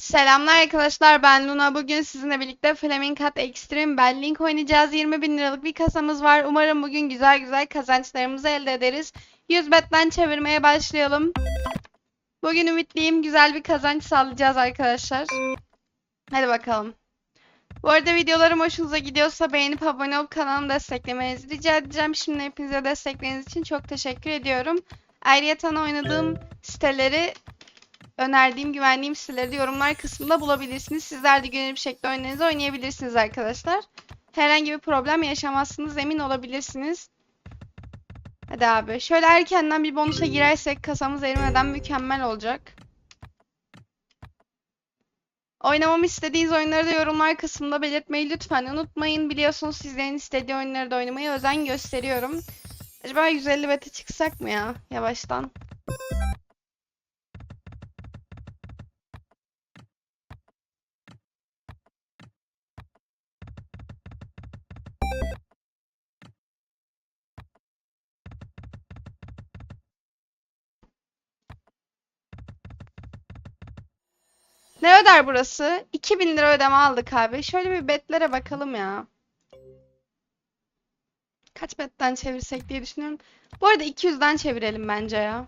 Selamlar arkadaşlar ben Luna. Bugün sizinle birlikte Flaming Cat Extreme Bellink oynayacağız. 20 bin liralık bir kasamız var. Umarım bugün güzel güzel kazançlarımızı elde ederiz. 100 betten çevirmeye başlayalım. Bugün ümitliyim. Güzel bir kazanç sağlayacağız arkadaşlar. Hadi bakalım. Bu arada videolarım hoşunuza gidiyorsa beğenip abone olup kanalımı desteklemenizi rica edeceğim. Şimdi hepinize destekleriniz için çok teşekkür ediyorum. Ayrıca oynadığım siteleri önerdiğim, güvendiğim siteleri de yorumlar kısmında bulabilirsiniz. Sizler de gönüllü bir şekilde oyunlarınızı oynayabilirsiniz arkadaşlar. Herhangi bir problem yaşamazsınız, emin olabilirsiniz. Hadi abi. Şöyle erkenden bir bonusa girersek kasamız erimeden mükemmel olacak. Oynamamı istediğiniz oyunları da yorumlar kısmında belirtmeyi lütfen unutmayın. Biliyorsunuz sizlerin istediği oyunları da oynamaya özen gösteriyorum. Acaba 150 bete çıksak mı ya yavaştan? Ne öder burası? 2000 lira ödeme aldık abi. Şöyle bir betlere bakalım ya. Kaç betten çevirsek diye düşünüyorum. Bu arada 200'den çevirelim bence ya.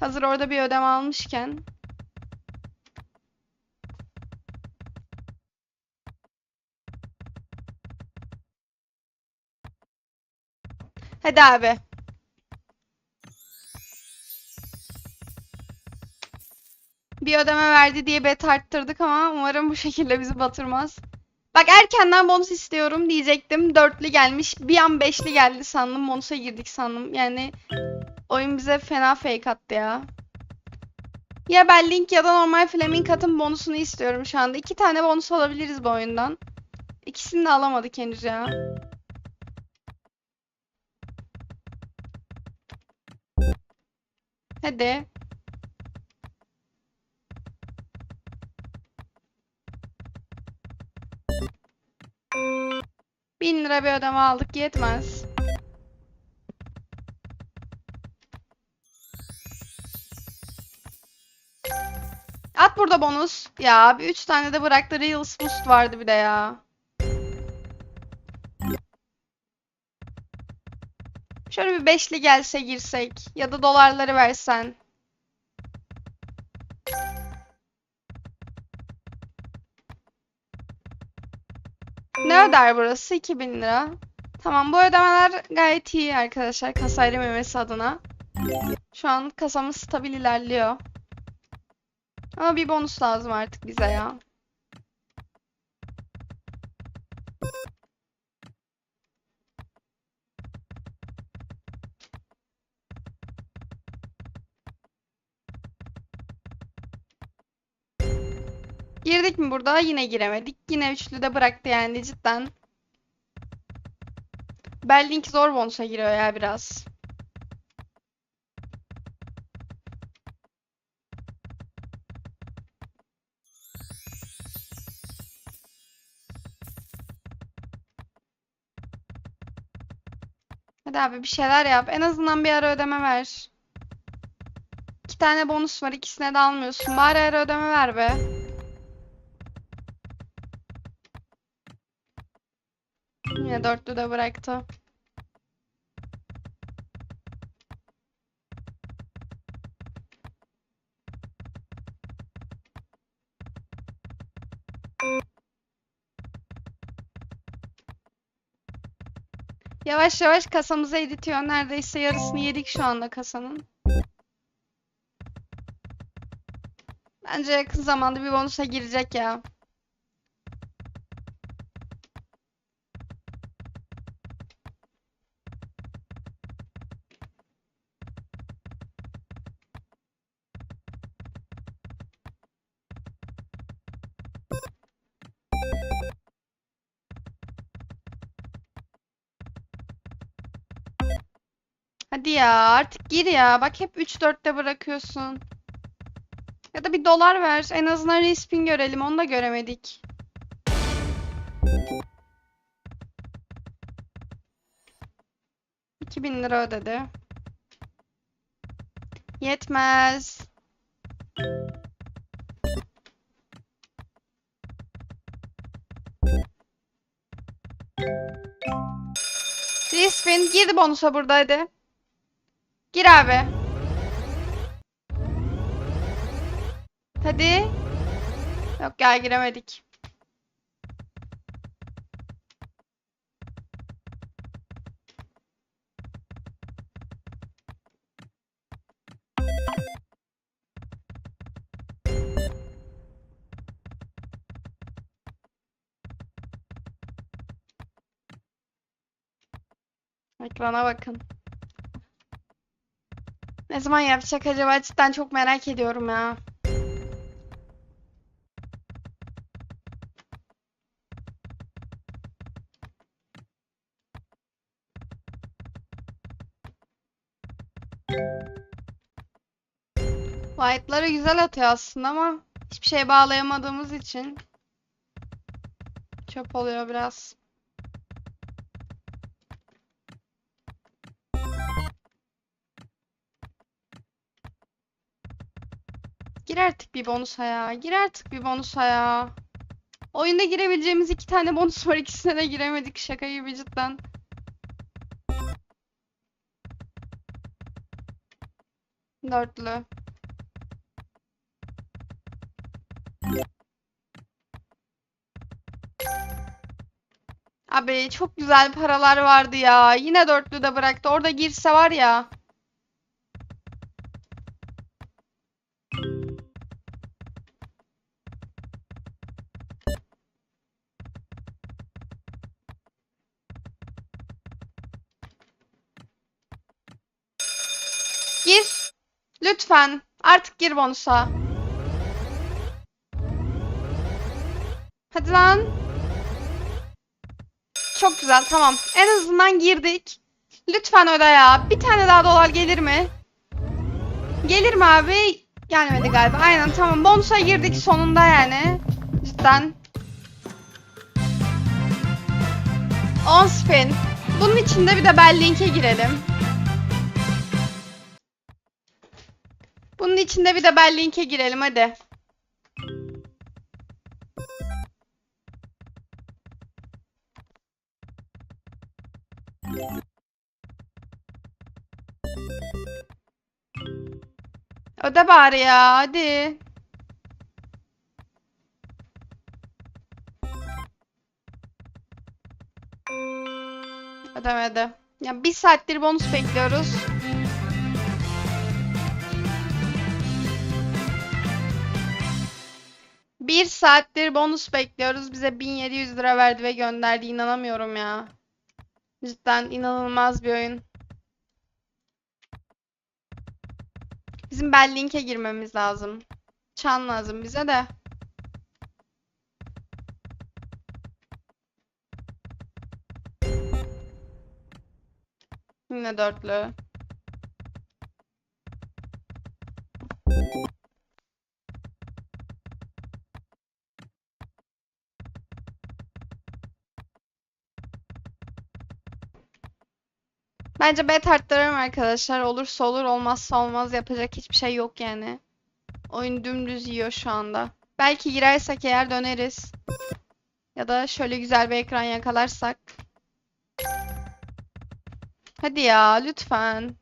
Hazır orada bir ödeme almışken. Hadi abi. Bir ödeme verdi diye bet arttırdık ama umarım bu şekilde bizi batırmaz. Bak erkenden bonus istiyorum diyecektim. Dörtlü gelmiş. Bir an beşli geldi sandım. Bonusa girdik sandım. Yani oyun bize fena fake attı ya. Ya ben Link ya da normal Flaming Cat'ın bonusunu istiyorum şu anda. İki tane bonus alabiliriz bu oyundan. İkisini de alamadık henüz ya. Hadi. Bin lira bir ödeme aldık yetmez. At burada bonus. Ya abi 3 tane de bıraktı. Reels boost vardı bir de ya. Şöyle bir beşli gelse girsek. Ya da dolarları versen. Öder burası? 2000 lira. Tamam bu ödemeler gayet iyi arkadaşlar kasayla memesi adına. Şu an kasamız stabil ilerliyor. Ama bir bonus lazım artık bize ya. Girdik mi burada? Yine giremedik. Yine üçlü de bıraktı yani cidden. Bellink zor bonusa giriyor ya biraz. Hadi abi bir şeyler yap. En azından bir ara ödeme ver. İki tane bonus var. ikisine de almıyorsun. Bari ara ödeme ver be. Yine dörtlü de bıraktı. Yavaş yavaş kasamıza editiyor. Neredeyse yarısını yedik şu anda kasanın. Bence yakın zamanda bir bonusa girecek ya. Hadi ya artık gir ya. Bak hep 3-4'te bırakıyorsun. Ya da bir dolar ver. En azından respin görelim. Onu da göremedik. bin lira ödedi. Yetmez. Respin girdi bonusa burada hadi. Gir abi. Hadi. Yok ya giremedik. Ekrana bakın. Ne zaman yapacak acaba? Cidden çok merak ediyorum ya. White'ları güzel atıyor aslında ama hiçbir şey bağlayamadığımız için çöp oluyor biraz. Gir artık bir bonusa ya. Gir artık bir bonusa ya. Oyunda girebileceğimiz iki tane bonus var. İkisine de giremedik. Şaka gibi cidden. Dörtlü. Abi çok güzel paralar vardı ya. Yine dörtlü de bıraktı. Orada girse var ya. Lütfen. Artık gir bonusa. Hadi lan. Çok güzel tamam. En azından girdik. Lütfen öde ya. Bir tane daha dolar gelir mi? Gelir mi abi? Gelmedi galiba. Aynen tamam. Bonusa girdik sonunda yani. Cidden. 10 spin. Bunun içinde bir de Bellink'e girelim. Bunun içinde bir de Bellink'e girelim hadi. Öde bari ya hadi. Ödemedi. Ya bir saattir bonus bekliyoruz. Bir saattir bonus bekliyoruz. Bize 1700 lira verdi ve gönderdi. İnanamıyorum ya. Cidden inanılmaz bir oyun. Bizim Bellink'e girmemiz lazım. Çan lazım bize de. Yine dörtlü. Bence bet arttırırım arkadaşlar. Olursa olur, olmazsa olmaz. Yapacak hiçbir şey yok yani. Oyun dümdüz yiyor şu anda. Belki girersek eğer döneriz. Ya da şöyle güzel bir ekran yakalarsak. Hadi ya, lütfen.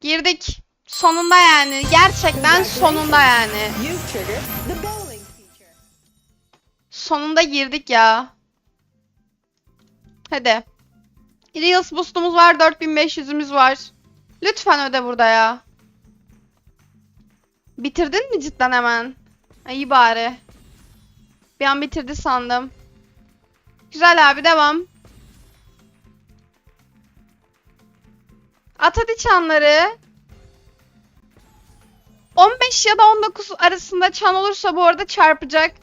Girdik. Sonunda yani. Gerçekten sonunda yani. Sonunda girdik ya. Hadi. Reels boost'umuz var. 4500'ümüz var. Lütfen öde burada ya. Bitirdin mi cidden hemen? İyi bari. Bir an bitirdi sandım. Güzel abi devam. At hadi çanları. 15 ya da 19 arasında çan olursa bu arada çarpacak.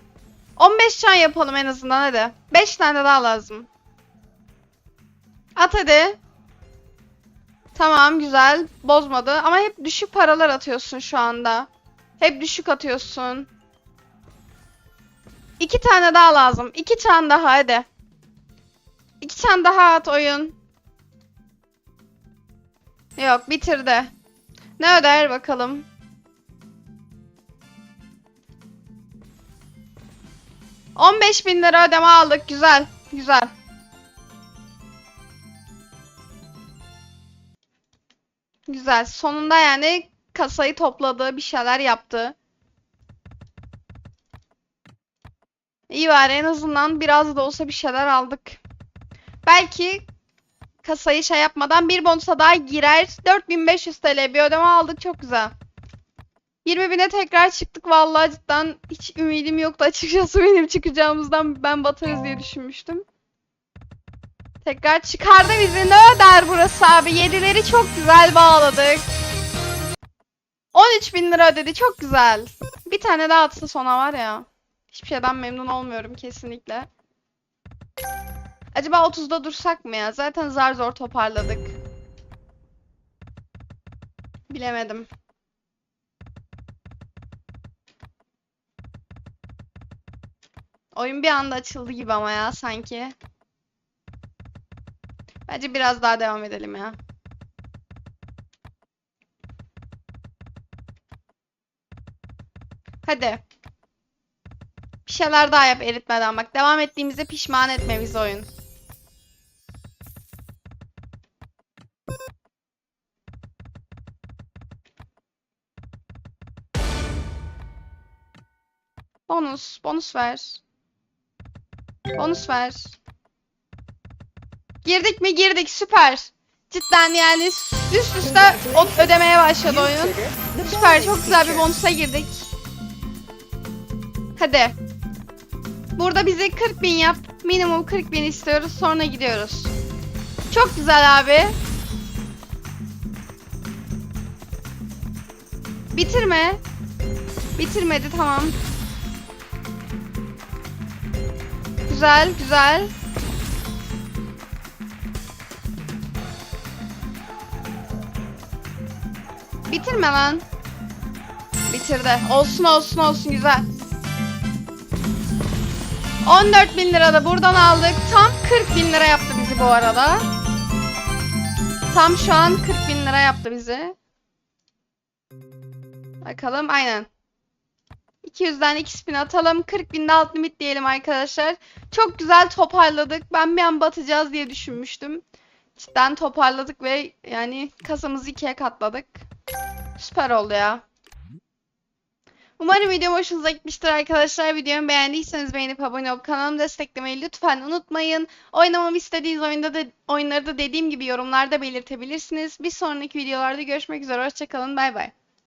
15 çan yapalım en azından hadi. 5 tane daha lazım. At hadi. Tamam güzel. Bozmadı. Ama hep düşük paralar atıyorsun şu anda. Hep düşük atıyorsun. iki tane daha lazım. İki çan daha hadi. İki çan daha at oyun. Yok bitirdi. Ne öder bakalım. On beş bin lira ödeme aldık. Güzel. Güzel. Güzel. Sonunda yani kasayı topladı. Bir şeyler yaptı. İyi var en azından biraz da olsa bir şeyler aldık. Belki kasayı şey yapmadan bir bonusa daha girer. 4500 TL bir ödeme aldık çok güzel. 20 bine tekrar çıktık vallahi cidden hiç ümidim yoktu açıkçası benim çıkacağımızdan ben batarız diye düşünmüştüm. Tekrar çıkardı bizi ne öder burası abi yedileri çok güzel bağladık. 13 bin lira ödedi çok güzel. Bir tane daha atsa sona var ya. Hiçbir şeyden memnun olmuyorum kesinlikle. Acaba 30'da dursak mı ya? Zaten zar zor toparladık. Bilemedim. Oyun bir anda açıldı gibi ama ya sanki. Bence biraz daha devam edelim ya. Hadi. Bir şeyler daha yap eritmeden bak. Devam ettiğimize pişman etme bizi oyun. Bonus. Bonus ver. Bonus ver. Girdik mi? Girdik. Süper. Cidden yani üst üste ödemeye başladı oyun. Süper. Çok güzel bir bonusa girdik. Hadi. Burada bize 40 bin yap. Minimum 40 bin istiyoruz. Sonra gidiyoruz. Çok güzel abi. Bitirme. Bitirmedi tamam. Güzel güzel. Bitirme lan. Bitirdi. Olsun olsun olsun güzel. 14 bin lira da buradan aldık. Tam 40 bin lira yaptı bizi bu arada. Tam şu an 40 bin lira yaptı bizi. Bakalım aynen. 200'den 2 spin atalım. 40 binde alt limit diyelim arkadaşlar. Çok güzel toparladık. Ben bir an batacağız diye düşünmüştüm. Cidden toparladık ve yani kasamızı ikiye katladık. Süper oldu ya. Umarım videom hoşunuza gitmiştir arkadaşlar. Videomu beğendiyseniz beğenip abone olup kanalımı desteklemeyi lütfen unutmayın. Oynamamı istediğiniz oyunda da, oyunları da dediğim gibi yorumlarda belirtebilirsiniz. Bir sonraki videolarda görüşmek üzere. Hoşçakalın. Bay bay.